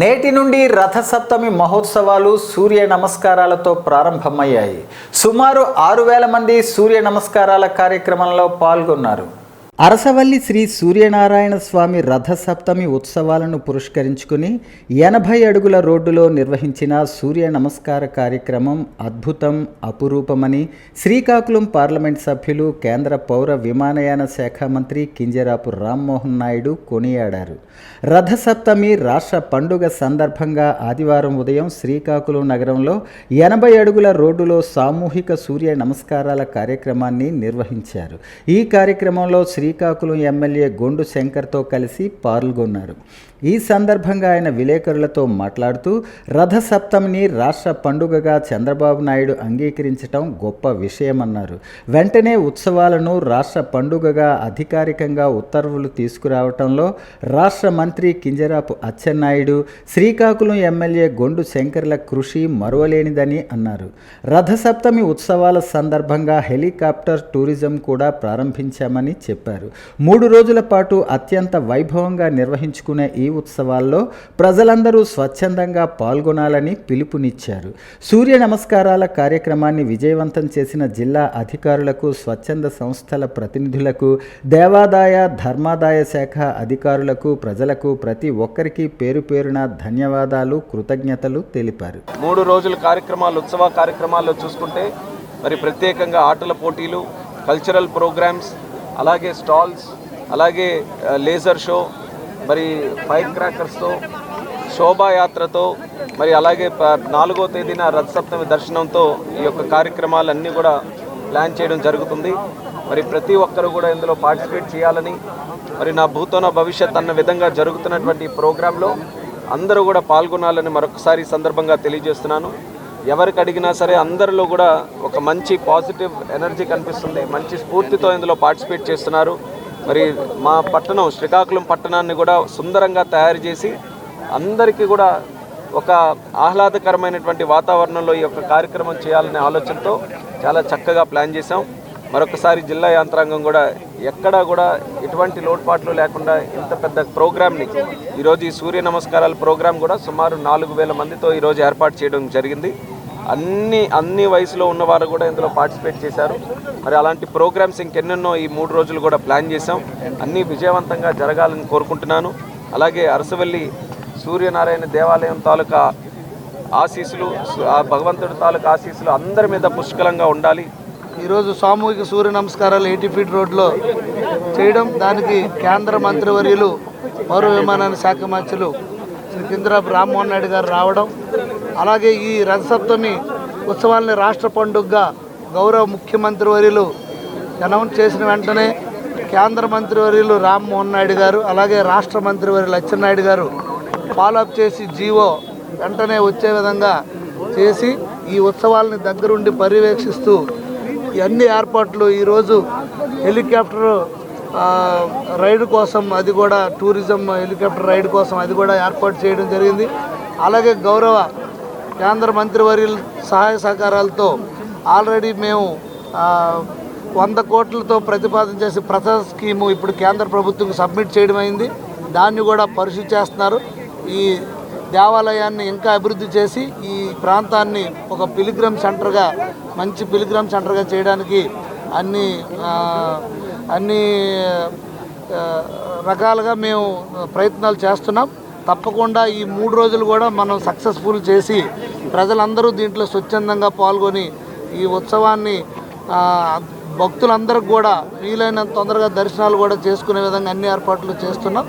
నేటి నుండి రథసప్తమి మహోత్సవాలు సూర్య నమస్కారాలతో ప్రారంభమయ్యాయి. సుమారు ఆరు వేల మంది సూర్య నమస్కారాల కార్యక్రమంలో పాల్గొన్నారు. అరసవల్లి శ్రీ సూర్యనారాయణ స్వామి రథసప్తమి ఉత్సవాలను పురస్కరించుకుని ఎనభై అడుగుల రోడ్డులో నిర్వహించిన సూర్య నమస్కార కార్యక్రమం అద్భుతం అపురూపమని శ్రీకాకుళం పార్లమెంట్ సభ్యులు కేంద్ర పౌర విమానయాన శాఖ మంత్రి కింజరాపు రామ్మోహన్ నాయుడు కొనియాడారు. రథసప్తమి రాష్ట్ర పండుగ సందర్భంగా ఆదివారం ఉదయం శ్రీకాకుళం నగరంలో ఎనభై అడుగుల రోడ్డులో సామూహిక సూర్య నమస్కారాల కార్యక్రమాన్ని నిర్వహించారు. ఈ కార్యక్రమంలో శ్రీ శ్రీకాకుళం ఎమ్మెల్యే గొండు శంకర్తో కలిసి పాల్గొన్నారు ఈ సందర్భంగా ఆయన విలేకరులతో మాట్లాడుతూ రథసప్తమిని రాష్ట్ర పండుగగా చంద్రబాబు నాయుడు అంగీకరించడం గొప్ప విషయమన్నారు. వెంటనే ఉత్సవాలను రాష్ట్ర పండుగగా అధికారికంగా ఉత్తర్వులు తీసుకురావటంలో రాష్ట్ర మంత్రి కింజరాపు అచ్చెన్నాయుడు శ్రీకాకుళం ఎమ్మెల్యే గొండు శంకర్ల కృషి మరువలేనిదని అన్నారు. రథసప్తమి ఉత్సవాల సందర్భంగా హెలికాప్టర్ టూరిజం కూడా ప్రారంభించామని చెప్పారు. మూడు రోజుల పాటు అత్యంత వైభవంగా నిర్వహించుకునే ఈ ఉత్సవాల్లో ప్రజలందరూ స్వచ్ఛందంగా పాల్గొనాలని పిలుపునిచ్చారు. సూర్య నమస్కారాల కార్యక్రమాన్ని విజయవంతం చేసిన జిల్లా అధికారులకు స్వచ్ఛంద సంస్థల ప్రతినిధులకు దేవాదాయ ధర్మాదాయ శాఖ అధికారులకు ప్రజలకు ప్రతి ఒక్కరికి పేరు పేరున ధన్యవాదాలు కృతజ్ఞతలు తెలిపారు. మూడు రోజుల కార్యక్రమాలు ఉత్సవ కార్యక్రమాల్లో చూసుకుంటే మరి ప్రత్యేకంగా ఆటల పోటీలు కల్చరల్ ప్రోగ్రామ్స్ అలాగే స్టాల్స్ అలాగే లేజర్ షో మరి ఫైర్ క్రాకర్స్తో శోభాయాత్రతో మరి అలాగే ప- నాలుగో తేదీన రథసప్తమి దర్శనంతో ఈ యొక్క కార్యక్రమాలన్నీ కూడా ప్లాన్ చేయడం జరుగుతుంది. మరి ప్రతి ఒక్కరు కూడా ఇందులో పార్టిసిపేట్ చేయాలని మరి నా భూతోన భవిష్యత్ అన్న విధంగా జరుగుతున్నటువంటి ఈ ప్రోగ్రాంలో అందరూ కూడా పాల్గొనాలని మరొకసారి సందర్భంగా తెలియజేస్తున్నాను. ఎవరికి అడిగినా సరే అందరిలో కూడా ఒక మంచి పాజిటివ్ ఎనర్జీ కనిపిస్తుంది. మంచి స్ఫూర్తితో ఇందులో పార్టిసిపేట్ చేస్తున్నారు. మరి మా పట్టణం శ్రీకాకుళం పట్టణాన్ని కూడా సుందరంగా తయారు చేసి అందరికీ కూడా ఒక ఆహ్లాదకరమైనటువంటి వాతావరణంలో ఈ యొక్క కార్యక్రమం చేయాలనే ఆలోచనతో చాలా చక్కగా ప్లాన్ చేశాం. మరొకసారి జిల్లా యంత్రాంగం కూడా ఎక్కడా కూడా ఎటువంటి లోటుపాట్లు లేకుండా ఇంత పెద్ద ప్రోగ్రామ్ని ఈరోజు ఈ సూర్య నమస్కారాల ప్రోగ్రామ్ కూడా సుమారు నాలుగు వేల మందితో ఈరోజు ఏర్పాటు చేయడం జరిగింది. అన్ని అన్ని వయసులో ఉన్నవారు కూడా ఇందులో పార్టిసిపేట్ చేశారు. మరి అలాంటి ప్రోగ్రామ్స్ ఇంకెన్నెన్నో ఈ మూడు రోజులు కూడా ప్లాన్ చేశాం. అన్నీ విజయవంతంగా జరగాలని కోరుకుంటున్నాను. అలాగే అరసవల్లి సూర్యనారాయణ దేవాలయం తాలూకా ఆశీస్సులు ఆ భగవంతుడి తాలూకా ఆశీస్సులు అందరి మీద పుష్కలంగా ఉండాలి. ఈరోజు సామూహిక సూర్య నమస్కారాలు ఎయిటీ ఫీట్ రోడ్లో చేయడం దానికి కేంద్ర మంత్రివర్యులు పౌర విమానాన్ని శాఖ మంత్రులు శ్రీ కింద్రాపు రామ్మోహన్ నాయుడు గారు రావడం అలాగే ఈ రథసప్తమి ఉత్సవాల్ని రాష్ట్ర పండుగగా గౌరవ ముఖ్యమంత్రి వర్యులు అనౌన్స్ చేసిన వెంటనే కేంద్ర మంత్రివర్యులు రామ్మోహన్ నాయుడు గారు అలాగే రాష్ట్ర మంత్రివర్యులు అచ్చెన్నాయుడు గారు ఫాలోఅప్ చేసి జీవో వెంటనే వచ్చే విధంగా చేసి ఈ ఉత్సవాలని దగ్గరుండి పర్యవేక్షిస్తూ ఈ అన్ని ఏర్పాట్లు ఈరోజు హెలికాప్టర్ రైడ్ కోసం అది కూడా టూరిజం హెలికాప్టర్ రైడ్ కోసం అది కూడా ఏర్పాటు చేయడం జరిగింది. అలాగే గౌరవ కేంద్ర మంత్రివర్యుల సహాయ సహకారాలతో ఆల్రెడీ మేము వంద కోట్లతో ప్రతిపాదన చేసి ప్రసాద్ స్కీము ఇప్పుడు కేంద్ర ప్రభుత్వం సబ్మిట్ చేయడం అయింది. దాన్ని కూడా పరిశీలి చేస్తున్నారు. ఈ దేవాలయాన్ని ఇంకా అభివృద్ధి చేసి ఈ ప్రాంతాన్ని ఒక పిలిగ్రమ్ సెంటర్గా మంచి పిలిగ్రమ్ సెంటర్గా చేయడానికి అన్ని అన్ని రకాలుగా మేము ప్రయత్నాలు చేస్తున్నాం. తప్పకుండా ఈ మూడు రోజులు కూడా మనం సక్సెస్ఫుల్ చేసి ప్రజలందరూ దీంట్లో స్వచ్ఛందంగా పాల్గొని ఈ ఉత్సవాన్ని భక్తులందరికి భక్తులందరికీ కూడా వీలైనంత తొందరగా దర్శనాలు కూడా చేసుకునే విధంగా అన్ని ఏర్పాట్లు చేస్తున్నాం.